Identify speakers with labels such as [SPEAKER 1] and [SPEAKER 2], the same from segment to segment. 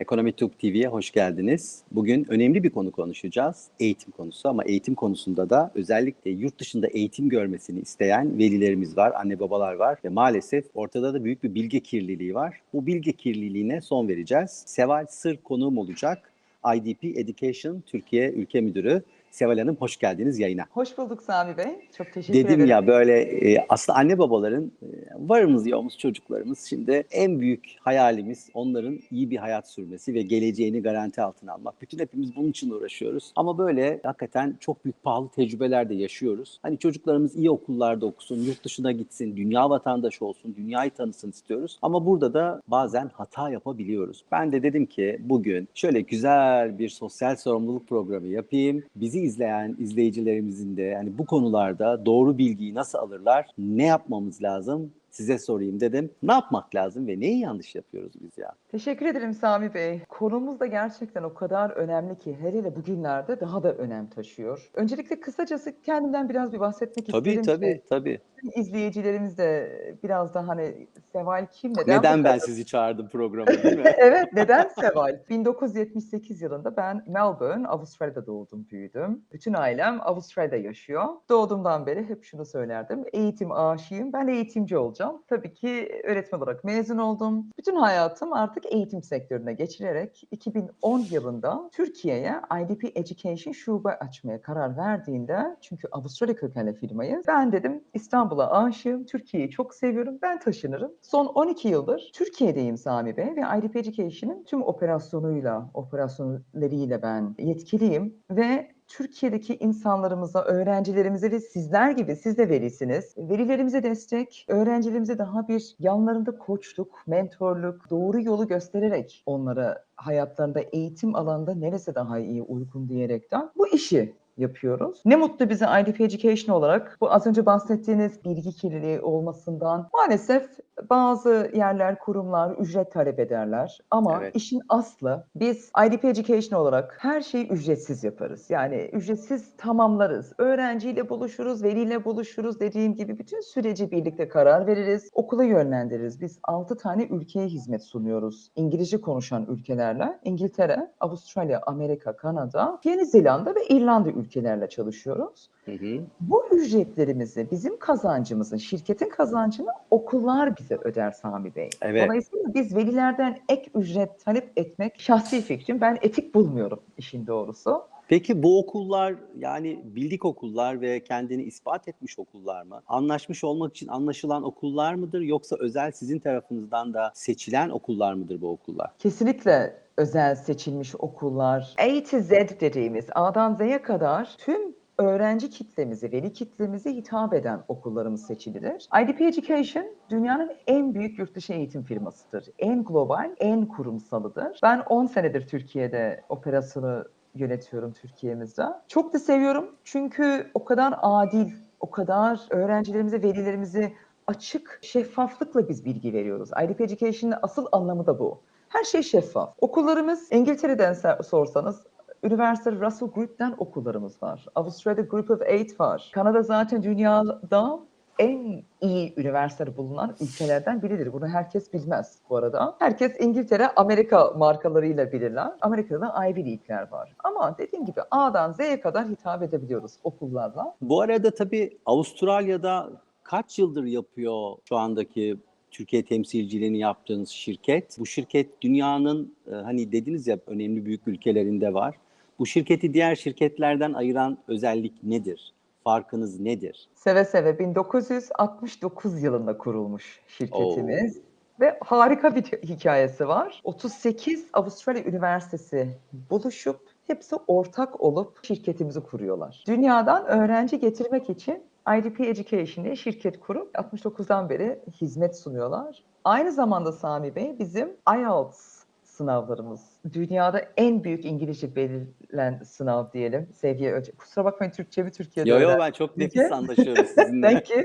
[SPEAKER 1] Ekonomi Tube TV'ye hoş geldiniz. Bugün önemli bir konu konuşacağız. Eğitim konusu ama eğitim konusunda da özellikle yurt dışında eğitim görmesini isteyen velilerimiz var, anne babalar var ve maalesef ortada da büyük bir bilgi kirliliği var. Bu bilgi kirliliğine son vereceğiz. Seval Sır konuğum olacak. IDP Education Türkiye Ülke Müdürü. Seval Hanım hoş geldiniz yayına.
[SPEAKER 2] Hoş bulduk Sami Bey. Çok teşekkür
[SPEAKER 1] Dedim
[SPEAKER 2] ederim.
[SPEAKER 1] ya böyle e, aslında anne babaların e, varımız yoğumuz çocuklarımız şimdi en büyük hayalimiz onların iyi bir hayat sürmesi ve geleceğini garanti altına almak. Bütün hepimiz bunun için uğraşıyoruz. Ama böyle hakikaten çok büyük pahalı tecrübeler de yaşıyoruz. Hani çocuklarımız iyi okullarda okusun, yurt dışına gitsin, dünya vatandaşı olsun, dünyayı tanısın istiyoruz. Ama burada da bazen hata yapabiliyoruz. Ben de dedim ki bugün şöyle güzel bir sosyal sorumluluk programı yapayım. Bizi izleyen izleyicilerimizin de yani bu konularda doğru bilgiyi nasıl alırlar, ne yapmamız lazım size sorayım dedim. Ne yapmak lazım ve neyi yanlış yapıyoruz biz ya?
[SPEAKER 2] Teşekkür ederim Sami Bey. Konumuz da gerçekten o kadar önemli ki her ile bugünlerde daha da önem taşıyor. Öncelikle kısacası kendimden biraz bir bahsetmek
[SPEAKER 1] Tabii
[SPEAKER 2] isterim
[SPEAKER 1] tabii
[SPEAKER 2] ki
[SPEAKER 1] tabii.
[SPEAKER 2] izleyicilerimiz de biraz da hani Seval kim neden,
[SPEAKER 1] Neden ben sizi çağırdım programa değil mi?
[SPEAKER 2] evet, neden Seval? 1978 yılında ben Melbourne, Avustralya'da doğdum, büyüdüm. Bütün ailem Avustralya'da yaşıyor. Doğduğumdan beri hep şunu söylerdim. Eğitim aşığıyım, ben eğitimci olacağım. Tabii ki öğretmen olarak mezun oldum. Bütün hayatım artık eğitim sektörüne geçirerek 2010 yılında Türkiye'ye IDP Education şube açmaya karar verdiğinde, çünkü Avustralya kökenli firmayız, ben dedim İstanbul'a aşığım, Türkiye'yi çok seviyorum, ben taşınırım. Son 12 yıldır Türkiye'deyim Sami Bey ve IDP Education'ın tüm operasyonuyla, operasyonlarıyla ben yetkiliyim ve Türkiye'deki insanlarımıza, öğrencilerimize ve sizler gibi siz de velisiniz. Velilerimize destek, öğrencilerimize daha bir yanlarında koçluk, mentorluk, doğru yolu göstererek onlara hayatlarında eğitim alanında neresi daha iyi uygun diyerekten bu işi yapıyoruz. Ne mutlu bize IDP Education olarak bu az önce bahsettiğiniz bilgi kirliliği olmasından maalesef bazı yerler, kurumlar ücret talep ederler. Ama
[SPEAKER 1] Evet.
[SPEAKER 2] işin aslı biz IDP Education olarak her şeyi ücretsiz yaparız. Yani ücretsiz tamamlarız. Öğrenciyle buluşuruz, veliyle buluşuruz. Dediğim gibi bütün süreci birlikte karar veririz. Okula yönlendiririz. Biz 6 tane ülkeye hizmet sunuyoruz. İngilizce konuşan ülkelerle İngiltere, Avustralya, Amerika, Kanada, Yeni Zelanda ve İrlanda ülkelerle çalışıyoruz.
[SPEAKER 1] Hı hı.
[SPEAKER 2] Bu ücretlerimizi, bizim kazancımızın, şirketin kazancını okullar bize öder Sami Bey.
[SPEAKER 1] Evet.
[SPEAKER 2] Dolayısıyla biz velilerden ek ücret talep etmek şahsi fikrim. Ben etik bulmuyorum işin doğrusu.
[SPEAKER 1] Peki bu okullar yani bildik okullar ve kendini ispat etmiş okullar mı? Anlaşmış olmak için anlaşılan okullar mıdır yoksa özel sizin tarafınızdan da seçilen okullar mıdır bu okullar?
[SPEAKER 2] Kesinlikle özel seçilmiş okullar. A to Z dediğimiz A'dan Z'ye kadar tüm öğrenci kitlemizi, veli kitlemize hitap eden okullarımız seçilir. IDP Education dünyanın en büyük yurt dışı eğitim firmasıdır. En global, en kurumsalıdır. Ben 10 senedir Türkiye'de operasyonu yönetiyorum Türkiye'mizde. Çok da seviyorum çünkü o kadar adil, o kadar öğrencilerimize, velilerimize açık, şeffaflıkla biz bilgi veriyoruz. IDP Education'ın asıl anlamı da bu. Her şey şeffaf. Okullarımız İngiltere'den sorsanız Üniversite Russell Group'ten okullarımız var. Avustralya Group of Eight var. Kanada zaten dünyada en iyi üniversiteler bulunan ülkelerden biridir. Bunu herkes bilmez bu arada. Herkes İngiltere, Amerika markalarıyla bilirler. Amerika'da Ivy League'ler var. Ama dediğim gibi A'dan Z'ye kadar hitap edebiliyoruz okullarla.
[SPEAKER 1] Bu arada tabii Avustralya'da kaç yıldır yapıyor şu andaki Türkiye temsilciliğini yaptığınız şirket? Bu şirket dünyanın e, hani dediniz ya önemli büyük ülkelerinde var. Bu şirketi diğer şirketlerden ayıran özellik nedir? Farkınız nedir?
[SPEAKER 2] Seve seve 1969 yılında kurulmuş şirketimiz. Ve harika bir hikayesi var. 38 Avustralya Üniversitesi buluşup hepsi ortak olup şirketimizi kuruyorlar. Dünyadan öğrenci getirmek için IDP Education diye şirket kurup 69'dan beri hizmet sunuyorlar. Aynı zamanda Sami Bey bizim IELTS sınavlarımız. Dünyada en büyük İngilizce belirlen sınav diyelim. Seviye ölçü. Kusura bakmayın Türkçemi Türkiye'de
[SPEAKER 1] Yo yo
[SPEAKER 2] öğrendim.
[SPEAKER 1] ben çok nefis
[SPEAKER 2] Peki.
[SPEAKER 1] anlaşıyoruz sizinle.
[SPEAKER 2] Thank you.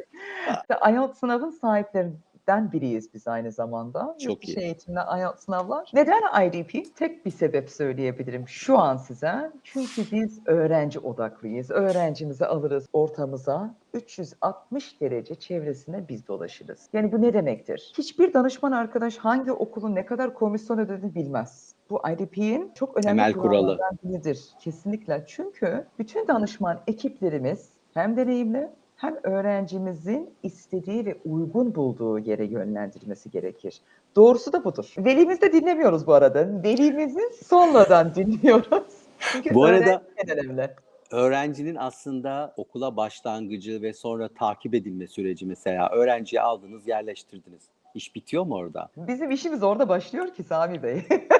[SPEAKER 2] İşte IELTS sınavın sahiplerinden biriyiz biz aynı zamanda.
[SPEAKER 1] Çok
[SPEAKER 2] Yurt dışı
[SPEAKER 1] iyi.
[SPEAKER 2] eğitimde IELTS sınavlar. Neden IDP? Tek bir sebep söyleyebilirim şu an size. Çünkü biz öğrenci odaklıyız. Öğrencimizi alırız ortamıza. 360 derece çevresine biz dolaşırız. Yani bu ne demektir? Hiçbir danışman arkadaş hangi okulun ne kadar komisyon ödediğini bilmez. Bu IDP'nin çok önemli
[SPEAKER 1] Temel kuralı.
[SPEAKER 2] biridir. Kesinlikle. Çünkü bütün danışman ekiplerimiz hem deneyimli hem öğrencimizin istediği ve uygun bulduğu yere yönlendirmesi gerekir. Doğrusu da budur. Velimizi de dinlemiyoruz bu arada. Velimizi sonradan dinliyoruz. Çünkü
[SPEAKER 1] Bu arada-
[SPEAKER 2] önemli.
[SPEAKER 1] Öğrencinin aslında okula başlangıcı ve sonra takip edilme süreci mesela öğrenciyi aldınız, yerleştirdiniz. İş bitiyor mu orada?
[SPEAKER 2] Bizim işimiz orada başlıyor ki Sami Bey.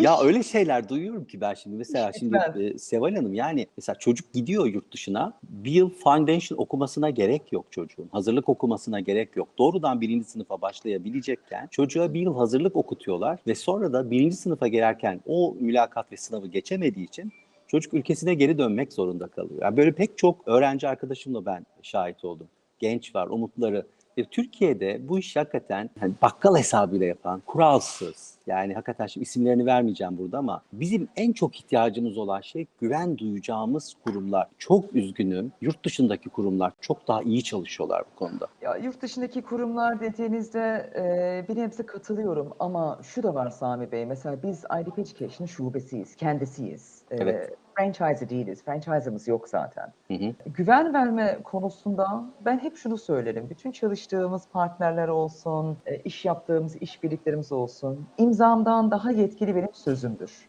[SPEAKER 1] Ya öyle şeyler duyuyorum ki ben şimdi mesela şimdi e, Seval Hanım yani mesela çocuk gidiyor yurt dışına bir yıl foundation okumasına gerek yok çocuğun. Hazırlık okumasına gerek yok. Doğrudan birinci sınıfa başlayabilecekken çocuğa bir yıl hazırlık okutuyorlar ve sonra da birinci sınıfa girerken o mülakat ve sınavı geçemediği için çocuk ülkesine geri dönmek zorunda kalıyor. Yani böyle pek çok öğrenci arkadaşımla ben şahit oldum. Genç var, umutları. Ve Türkiye'de bu iş hakikaten hani bakkal hesabıyla yapan, kuralsız. Yani hakikaten şimdi isimlerini vermeyeceğim burada ama bizim en çok ihtiyacımız olan şey güven duyacağımız kurumlar. Çok üzgünüm. Yurt dışındaki kurumlar çok daha iyi çalışıyorlar bu konuda.
[SPEAKER 2] Ya yurt dışındaki kurumlar dediğinizde e, bir nebze katılıyorum ama şu da var Sami Bey. Mesela biz IDP Education'ın şubesiyiz, kendisiyiz. E,
[SPEAKER 1] Evet.
[SPEAKER 2] Franchise değiliz. Franchise'ımız yok zaten.
[SPEAKER 1] Hı hı.
[SPEAKER 2] Güven verme konusunda ben hep şunu söylerim. Bütün çalıştığımız partnerler olsun, e, iş yaptığımız işbirliklerimiz olsun, imzamdan daha yetkili benim sözümdür.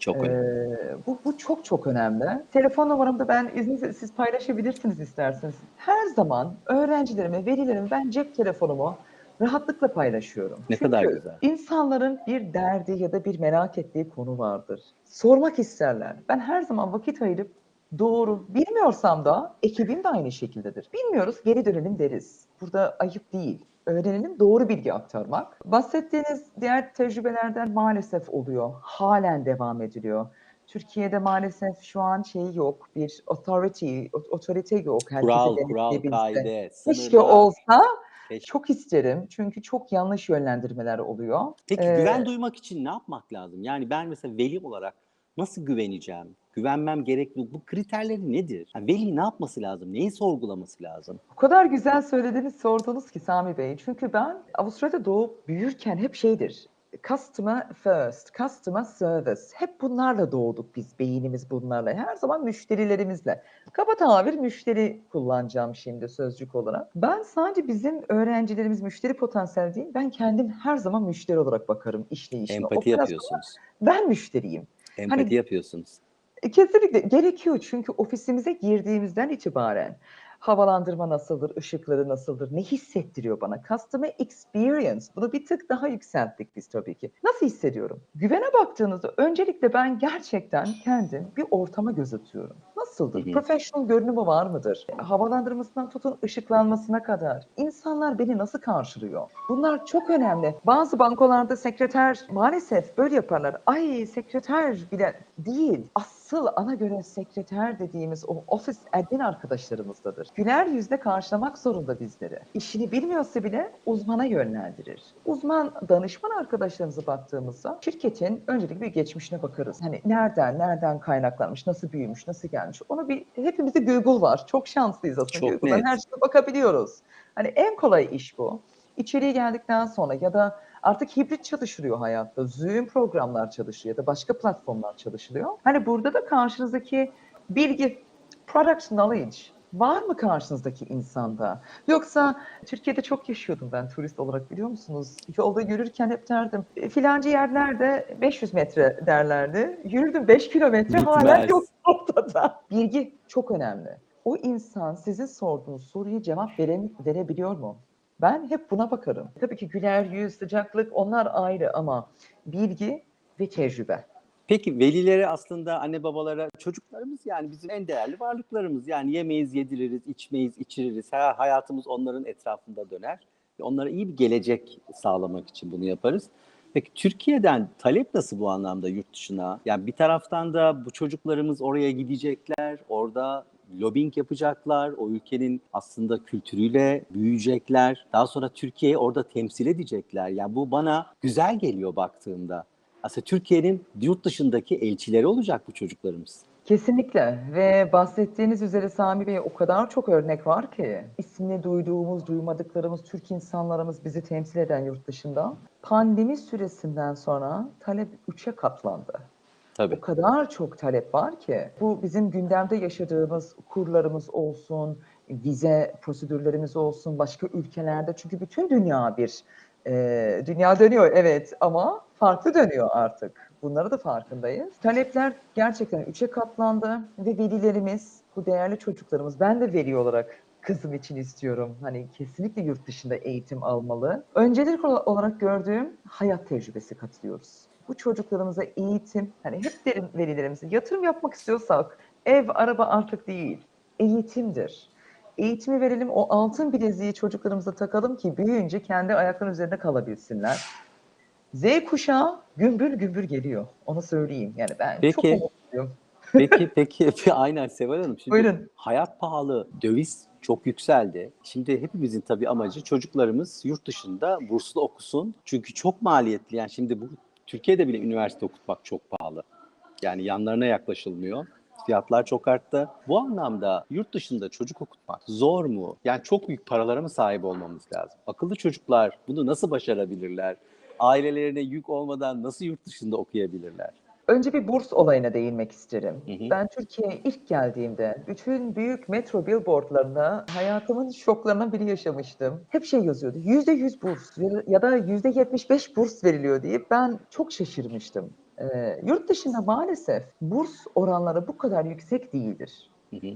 [SPEAKER 1] Çok önemli.
[SPEAKER 2] Ee, bu, bu çok çok önemli. Telefon numaramı da ben izninizle siz paylaşabilirsiniz isterseniz. Her zaman öğrencilerime, velilerime ben cep telefonumu rahatlıkla paylaşıyorum.
[SPEAKER 1] Ne
[SPEAKER 2] Çünkü
[SPEAKER 1] kadar güzel.
[SPEAKER 2] insanların bir derdi ya da bir merak ettiği konu vardır. Sormak isterler. Ben her zaman vakit ayırıp doğru bilmiyorsam da ekibim de aynı şekildedir. Bilmiyoruz geri dönelim deriz. Burada ayıp değil. Öğrenelim doğru bilgi aktarmak. Bahsettiğiniz diğer tecrübelerden maalesef oluyor. Halen devam ediliyor. Türkiye'de maalesef şu an şey yok. Bir authority, otorite yok. herkese
[SPEAKER 1] Kural, kural, kaide,
[SPEAKER 2] Keşke olsa
[SPEAKER 1] Keşke.
[SPEAKER 2] çok isterim. Çünkü çok yanlış yönlendirmeler oluyor.
[SPEAKER 1] Peki
[SPEAKER 2] Ee,
[SPEAKER 1] güven duymak için ne yapmak lazım? Yani ben mesela veli olarak nasıl güveneceğim? Güvenmem gerekli. Bu kriterleri nedir? Yani veli ne yapması lazım? Neyi sorgulaması lazım?
[SPEAKER 2] O kadar güzel söylediğiniz sordunuz ki Sami Bey. Çünkü ben Avustralya'da doğup büyürken hep şeydir. Customer first, customer service. Hep bunlarla doğduk biz, beynimiz bunlarla. Her zaman müşterilerimizle. Kaba tabir müşteri kullanacağım şimdi sözcük olarak. Ben sadece bizim öğrencilerimiz müşteri potansiyeli değil, ben kendim her zaman müşteri olarak bakarım işleyişime.
[SPEAKER 1] Empati yapıyorsunuz.
[SPEAKER 2] Ben müşteriyim.
[SPEAKER 1] Empati
[SPEAKER 2] Hani-
[SPEAKER 1] yapıyorsunuz.
[SPEAKER 2] E, Kesinlikle gerekiyor çünkü ofisimize girdiğimizden itibaren havalandırma nasıldır, ışıkları nasıldır, ne hissettiriyor bana? Customer experience. Bunu bir tık daha yükselttik biz tabii ki. Nasıl hissediyorum? Güvene baktığınızda öncelikle ben gerçekten kendim bir ortama göz atıyorum. Nasıldır?
[SPEAKER 1] Hı hı.
[SPEAKER 2] Professional görünümü var mıdır? Havalandırmasından tutun ışıklanmasına kadar. İnsanlar beni nasıl karşılıyor? Bunlar çok önemli. Bazı bankolarda sekreter maalesef böyle yaparlar. Ay sekreter bile değil. Asıl ana görev sekreter dediğimiz o ofis admin arkadaşlarımızdadır. Güler yüzle karşılamak zorunda bizleri. İşini bilmiyorsa bile uzmana yönlendirir. Uzman danışman arkadaşlarımıza baktığımızda şirketin öncelikle bir geçmişine bakarız. Hani nereden, nereden kaynaklanmış, nasıl büyümüş, nasıl gelmiş. Onu bir hepimizde Google var. Çok şanslıyız aslında.
[SPEAKER 1] Çok
[SPEAKER 2] Google'dan
[SPEAKER 1] net.
[SPEAKER 2] her şeye bakabiliyoruz. Hani en kolay iş bu. İçeriye geldikten sonra ya da artık hibrit çalışılıyor hayatta. Zoom programlar çalışıyor ya da başka platformlar çalışılıyor. Hani burada da karşınızdaki bilgi, product knowledge var mı karşınızdaki insanda? Yoksa Türkiye'de çok yaşıyordum ben turist olarak biliyor musunuz? Yolda yürürken hep derdim "E, filanca yerlerde 500 metre derlerdi. Yürüdüm 5 kilometre hala
[SPEAKER 1] Bitmez.
[SPEAKER 2] yok ortada. Bilgi çok önemli. O insan sizin sorduğunuz soruya cevap vere, verebiliyor mu? Ben hep buna bakarım. Tabii ki güler yüz, sıcaklık onlar ayrı ama bilgi ve tecrübe.
[SPEAKER 1] Peki velilere aslında anne babalara çocuklarımız yani bizim en değerli varlıklarımız. Yani yemeyiz, yediririz, içmeyiz, içiririz. Ha, hayatımız onların etrafında döner. Onlara iyi bir gelecek sağlamak için bunu yaparız. Peki Türkiye'den talep nasıl bu anlamda yurt dışına? Yani bir taraftan da bu çocuklarımız oraya gidecekler, orada lobbying yapacaklar, o ülkenin aslında kültürüyle büyüyecekler. Daha sonra Türkiye'yi orada temsil edecekler. Yani bu bana güzel geliyor baktığımda. Aslında Türkiye'nin yurt dışındaki elçileri olacak bu çocuklarımız.
[SPEAKER 2] Kesinlikle ve bahsettiğiniz üzere Sami Bey o kadar çok örnek var ki ismini duyduğumuz, duymadıklarımız Türk insanlarımız bizi temsil eden yurt dışında. Pandemi süresinden sonra talep 3'e katlandı.
[SPEAKER 1] Tabii.
[SPEAKER 2] O kadar çok talep var ki bu bizim gündemde yaşadığımız kurlarımız olsun, vize prosedürlerimiz olsun, başka ülkelerde çünkü bütün dünya bir e, dünya dönüyor evet ama farklı dönüyor artık. Bunları da farkındayız. Talepler gerçekten üçe katlandı ve velilerimiz, bu değerli çocuklarımız, ben de veli olarak kızım için istiyorum. Hani kesinlikle yurt dışında eğitim almalı. Öncelik ola- olarak gördüğüm hayat tecrübesi katılıyoruz. Bu çocuklarımıza eğitim, hani hep derin velilerimize yatırım yapmak istiyorsak ev, araba artık değil, eğitimdir. Eğitimi verelim, o altın bileziği çocuklarımıza takalım ki büyüyünce kendi ayaklarının üzerinde kalabilsinler. Z kuşağı gümbür gümbür geliyor. Onu söyleyeyim. Yani ben çok
[SPEAKER 1] Peki.
[SPEAKER 2] umutluyum.
[SPEAKER 1] Peki peki aynen Seval Hanım. Şimdi
[SPEAKER 2] Buyurun.
[SPEAKER 1] hayat pahalı, döviz çok yükseldi. Şimdi hepimizin tabii amacı çocuklarımız yurt dışında burslu okusun. Çünkü çok maliyetli. Yani şimdi bu Türkiye'de bile üniversite okutmak çok pahalı. Yani yanlarına yaklaşılmıyor. Fiyatlar çok arttı. Bu anlamda yurt dışında çocuk okutmak zor mu? Yani çok büyük paralara mı sahip olmamız lazım? Akıllı çocuklar bunu nasıl başarabilirler? Ailelerine yük olmadan nasıl yurt dışında okuyabilirler?
[SPEAKER 2] Önce bir burs olayına değinmek isterim.
[SPEAKER 1] Hı hı.
[SPEAKER 2] Ben Türkiye'ye ilk geldiğimde bütün büyük metro billboardlarında hayatımın şoklarından biri yaşamıştım. Hep şey yazıyordu. Yüzde yüz burs ya- da yüzde yetmiş beş burs veriliyor diye ben çok şaşırmıştım. Ee, yurt dışında maalesef burs oranları bu kadar yüksek değildir.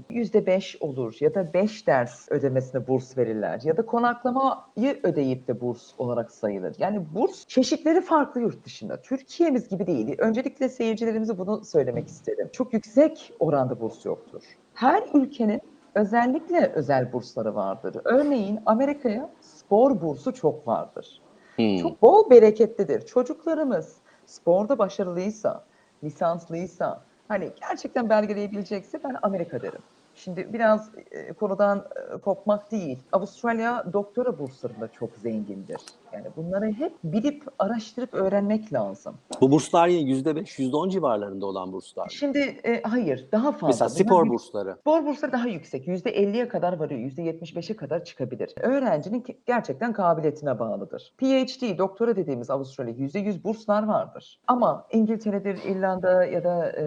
[SPEAKER 2] Yüzde beş olur ya da beş ders ödemesine burs verirler ya da konaklamayı ödeyip de burs olarak sayılır. Yani burs çeşitleri farklı yurt dışında. Türkiye'miz gibi değil. Öncelikle seyircilerimize bunu söylemek isterim. Çok yüksek oranda burs yoktur. Her ülkenin özellikle özel bursları vardır. Örneğin Amerika'ya spor bursu çok vardır.
[SPEAKER 1] Hmm.
[SPEAKER 2] Çok bol bereketlidir. Çocuklarımız sporda başarılıysa, lisanslıysa, hani gerçekten belgeleyebilecekse ben Amerika derim. Şimdi biraz e, konudan e, kopmak değil. Avustralya doktora burslarında çok zengindir. Yani bunları hep bilip araştırıp öğrenmek lazım.
[SPEAKER 1] Bu burslar yine %5, %10 civarlarında olan burslar.
[SPEAKER 2] Şimdi e, hayır daha fazla.
[SPEAKER 1] Mesela
[SPEAKER 2] Bunlar
[SPEAKER 1] spor
[SPEAKER 2] bir-
[SPEAKER 1] bursları.
[SPEAKER 2] Spor bursları daha yüksek. %50'ye kadar varıyor. %75'e kadar çıkabilir. Öğrencinin gerçekten kabiliyetine bağlıdır. PhD, doktora dediğimiz Avustralya %100 burslar vardır. Ama İngiltere'dir, İrlanda ya da e,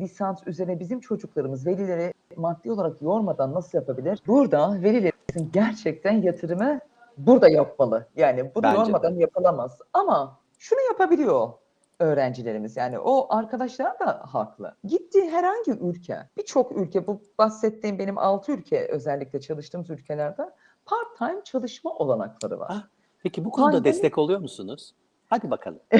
[SPEAKER 2] lisans üzerine bizim çocuklarımız velileri maddi olarak yormadan nasıl yapabilir? Burada velilerimizin gerçekten yatırımı burada yapmalı. Yani bunu
[SPEAKER 1] Bence de.
[SPEAKER 2] yapılamaz. Ama şunu yapabiliyor öğrencilerimiz yani o arkadaşlar da haklı. Gitti herhangi ülke, birçok ülke bu bahsettiğim benim 6 ülke özellikle çalıştığımız ülkelerde part-time çalışma olanakları var.
[SPEAKER 1] Ah, Peki bu konuda
[SPEAKER 2] Pandemi-
[SPEAKER 1] destek oluyor musunuz? Hadi bakalım.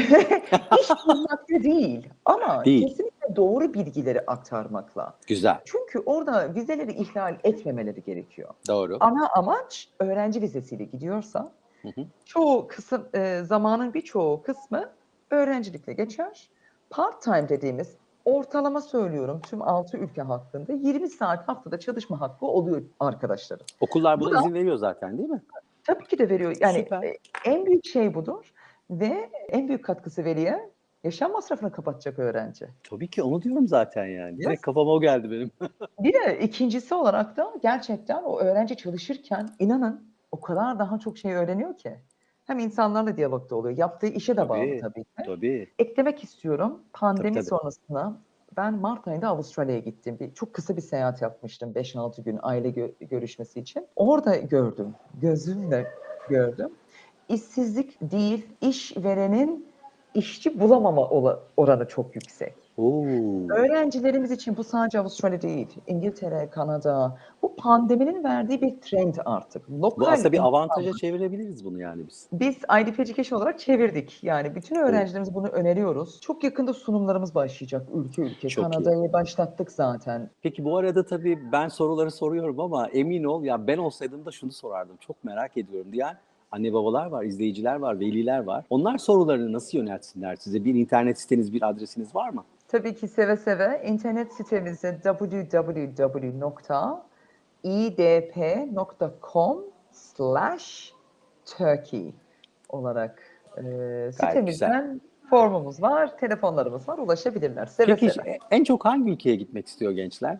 [SPEAKER 2] İş bulmakta değil ama
[SPEAKER 1] Değil.
[SPEAKER 2] kesinlikle doğru bilgileri aktarmakla.
[SPEAKER 1] Güzel.
[SPEAKER 2] Çünkü orada vizeleri ihlal etmemeleri gerekiyor.
[SPEAKER 1] Doğru.
[SPEAKER 2] Ana amaç öğrenci vizesiyle gidiyorsa
[SPEAKER 1] Hı hı.
[SPEAKER 2] çoğu kısım e, zamanın birçoğu kısmı öğrencilikle geçer. Part time dediğimiz ortalama söylüyorum tüm 6 ülke hakkında 20 saat haftada çalışma hakkı oluyor arkadaşların.
[SPEAKER 1] Okullar buna
[SPEAKER 2] Bu da-
[SPEAKER 1] izin veriyor zaten değil mi?
[SPEAKER 2] Tabii ki de veriyor. Yani
[SPEAKER 1] Süper.
[SPEAKER 2] e, en büyük şey budur ve en büyük katkısı veliye yaşam masrafını kapatacak öğrenci.
[SPEAKER 1] Tabii ki onu diyorum zaten yani. Direkt
[SPEAKER 2] Yes.
[SPEAKER 1] kafama o geldi benim.
[SPEAKER 2] Bir de ikincisi olarak da gerçekten o öğrenci çalışırken inanın o kadar daha çok şey öğreniyor ki. Hem insanlarla diyalogda oluyor. Yaptığı işe de bağlı
[SPEAKER 1] Tabii,
[SPEAKER 2] tabii ki.
[SPEAKER 1] Tabii.
[SPEAKER 2] Eklemek istiyorum. Pandemi
[SPEAKER 1] tabii.
[SPEAKER 2] sonrasında ben Mart ayında Avustralya'ya gittim. Bir, çok kısa bir seyahat yapmıştım. 5-6 gün aile gö- görüşmesi için. Orada gördüm. Gözümle gördüm. İşsizlik değil, işverenin işçi bulamama oranı çok yüksek.
[SPEAKER 1] Oo.
[SPEAKER 2] Öğrencilerimiz için bu sadece Avustralya değil, İngiltere, Kanada. Bu pandeminin verdiği bir trend artık. Lokal
[SPEAKER 1] Bu aslında bir avantaja çevirebiliriz bunu yani biz.
[SPEAKER 2] Biz IDP Education olarak çevirdik. Yani bütün öğrencilerimize bunu öneriyoruz. Çok yakında sunumlarımız başlayacak ülke ülke.
[SPEAKER 1] Çok iyi.
[SPEAKER 2] Kanada'yı başlattık zaten.
[SPEAKER 1] Peki bu arada tabii ben soruları soruyorum ama emin ol ya ben olsaydım da şunu sorardım. Çok merak ediyorum diyen anne babalar var, izleyiciler var, veliler var. Onlar sorularını nasıl yöneltsinler size? Bir internet siteniz, bir adresiniz var mı?
[SPEAKER 2] Tabii ki seve seve internet sitemizi www.idp.com slash Turkey olarak e, sitemizden formumuz var, telefonlarımız var, ulaşabilirler. Seve
[SPEAKER 1] Peki
[SPEAKER 2] seve.
[SPEAKER 1] en çok hangi ülkeye gitmek istiyor gençler?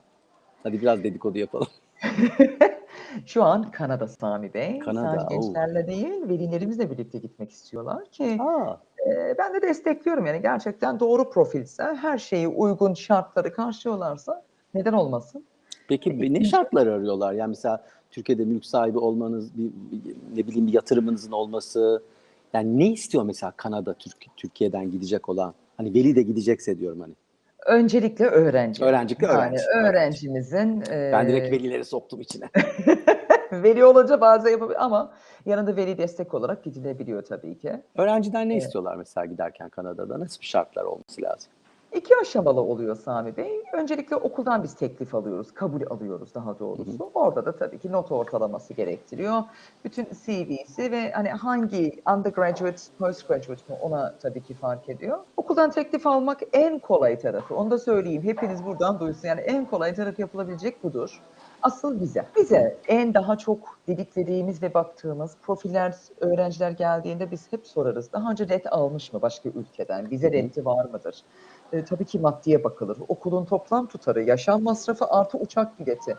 [SPEAKER 1] Hadi biraz dedikodu yapalım.
[SPEAKER 2] Şu an Kanada Sami Bey.
[SPEAKER 1] Kanada,
[SPEAKER 2] Sadece gençlerle değil, velilerimizle birlikte gitmek istiyorlar ki
[SPEAKER 1] Aa,
[SPEAKER 2] e, ben de destekliyorum yani gerçekten doğru profilse, her şeyi uygun şartları karşılıyorlarsa neden olmasın?
[SPEAKER 1] peki bir- ne şartlar arıyorlar? Yani mesela Türkiye'de mülk sahibi olmanız, bir- ne bileyim bir yatırımınızın olması. Yani ne istiyor mesela Kanada Türk, Türkiye'den gidecek olan? Hani veli de gidecekse diyorum hani.
[SPEAKER 2] Öncelikle öğrenci.
[SPEAKER 1] Öğrencilikle
[SPEAKER 2] yani
[SPEAKER 1] öğrenci.
[SPEAKER 2] öğrencimizin
[SPEAKER 1] Ben
[SPEAKER 2] e,
[SPEAKER 1] direkt velileri soktum içine.
[SPEAKER 2] veli olunca bazen yapabilir ama yanında veli destek olarak gidilebiliyor tabii ki.
[SPEAKER 1] Öğrenciden ne
[SPEAKER 2] Evet.
[SPEAKER 1] istiyorlar mesela giderken Kanada'da? Nasıl bir şartlar olması lazım?
[SPEAKER 2] İki aşamalı oluyor Sami Bey. Öncelikle okuldan biz teklif alıyoruz, kabul alıyoruz daha doğrusu. Orada da tabii ki not ortalaması gerektiriyor. Bütün CV'si ve hani hangi undergraduate, postgraduate mı ona tabii ki fark ediyor. Okuldan teklif almak en kolay tarafı. Onu da söyleyeyim. Hepiniz buradan duysun. Yani en kolay tarafı yapılabilecek budur. Asıl vize. Vize en daha çok dediklediğimiz ve baktığımız profiller öğrenciler geldiğinde biz hep sorarız. Daha önce ret almış mı başka ülkeden? Vize reti var mıdır? E, tabii ki maddiye bakılır. Okulun toplam tutarı, yaşam masrafı artı uçak bileti.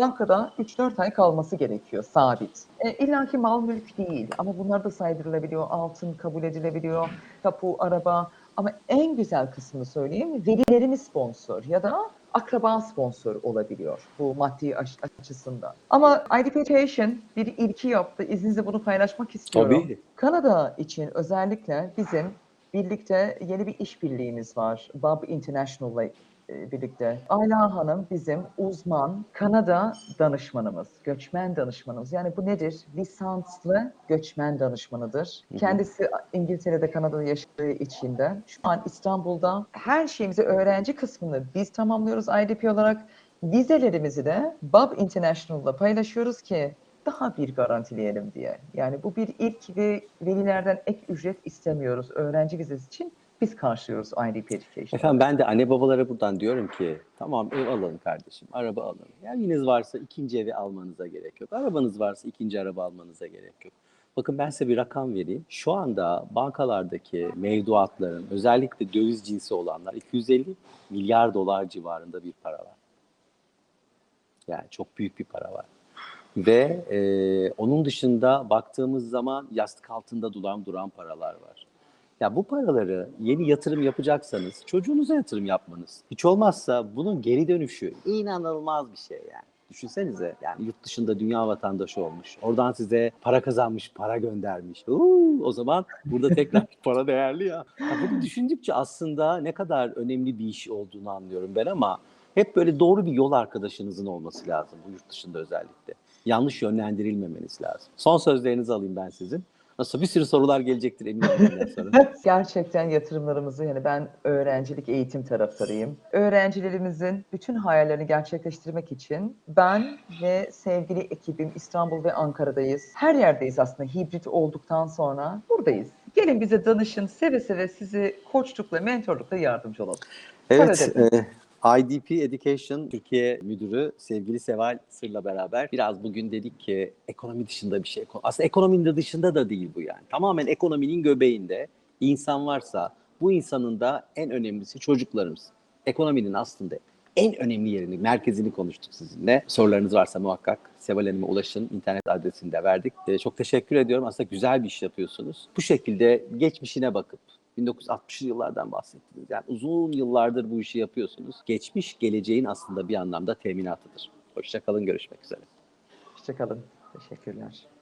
[SPEAKER 2] Bankada 3-4 ay kalması gerekiyor sabit. E, İlla ki mal mülk değil ama bunlar da saydırılabiliyor. Altın kabul edilebiliyor, tapu, araba. Ama en güzel kısmını söyleyeyim, velilerimiz sponsor ya da akraba sponsor olabiliyor bu maddi açısından. Ama IDP Education bir ilki yaptı. İzninizle bunu paylaşmak istiyorum.
[SPEAKER 1] Tabii.
[SPEAKER 2] Kanada için özellikle bizim birlikte yeni bir işbirliğimiz var. Bob International'la e, birlikte. Ayla Hanım bizim uzman Kanada danışmanımız, göçmen danışmanımız. Yani bu nedir? Lisanslı göçmen danışmanıdır.
[SPEAKER 1] Hı hı.
[SPEAKER 2] Kendisi İngiltere'de, Kanada'da yaşadığı için de şu an İstanbul'da her şeyimizi öğrenci kısmını biz tamamlıyoruz IDP olarak. Vizelerimizi de Bob International'la paylaşıyoruz ki daha bir garantileyelim diye. Yani bu bir ilk ve velilerden ek ücret istemiyoruz öğrenci vizesi için. Biz karşılıyoruz IDP Education.
[SPEAKER 1] Efendim ben de anne babalara buradan diyorum ki tamam ev alın kardeşim, araba alın. Eviniz varsa ikinci evi almanıza gerek yok. Arabanız varsa ikinci araba almanıza gerek yok. Bakın ben size bir rakam vereyim. Şu anda bankalardaki mevduatların özellikle döviz cinsi olanlar 250 milyar dolar civarında bir para var. Yani çok büyük bir para var. Ve e, onun dışında baktığımız zaman yastık altında duran duran paralar var. Ya bu paraları yeni yatırım yapacaksanız çocuğunuza yatırım yapmanız. Hiç olmazsa bunun geri dönüşü inanılmaz bir şey yani. Düşünsenize yani yurt dışında dünya vatandaşı olmuş. Oradan size para kazanmış, para göndermiş. Uuu, o zaman burada tekrar para değerli ya. ya. Bunu düşündükçe aslında ne kadar önemli bir iş olduğunu anlıyorum ben ama hep böyle doğru bir yol arkadaşınızın olması lazım bu yurt dışında özellikle. Yanlış yönlendirilmemeniz lazım. Son sözlerinizi alayım ben sizin. Nasıl bir sürü sorular gelecektir eminim bundan sonra.
[SPEAKER 2] Gerçekten yatırımlarımızı yani ben öğrencilik eğitim taraftarıyım. Öğrencilerimizin bütün hayallerini gerçekleştirmek için ben ve sevgili ekibim İstanbul ve Ankara'dayız. Her yerdeyiz aslında hibrit olduktan sonra buradayız. Gelin bize danışın. Seve seve sizi koçlukla, mentorlukla yardımcı olalım.
[SPEAKER 1] Evet, e, IDP Education Türkiye Müdürü sevgili Seval Sır'la beraber biraz bugün dedik ki ekonomi dışında bir şey. Aslında ekonominin de dışında da değil bu yani. Tamamen ekonominin göbeğinde insan varsa bu insanın da en önemlisi çocuklarımız. Ekonominin aslında en önemli yerini, merkezini konuştuk sizinle. Sorularınız varsa muhakkak Seval Hanım'a ulaşın. İnternet adresini de verdik. E, çok teşekkür ediyorum. Aslında güzel bir iş yapıyorsunuz. Bu şekilde geçmişine bakıp 1960'lı yıllardan bahsettiniz. Yani uzun yıllardır bu işi yapıyorsunuz. Geçmiş geleceğin aslında bir anlamda teminatıdır. Hoşçakalın, görüşmek üzere.
[SPEAKER 2] Hoşçakalın. Teşekkürler.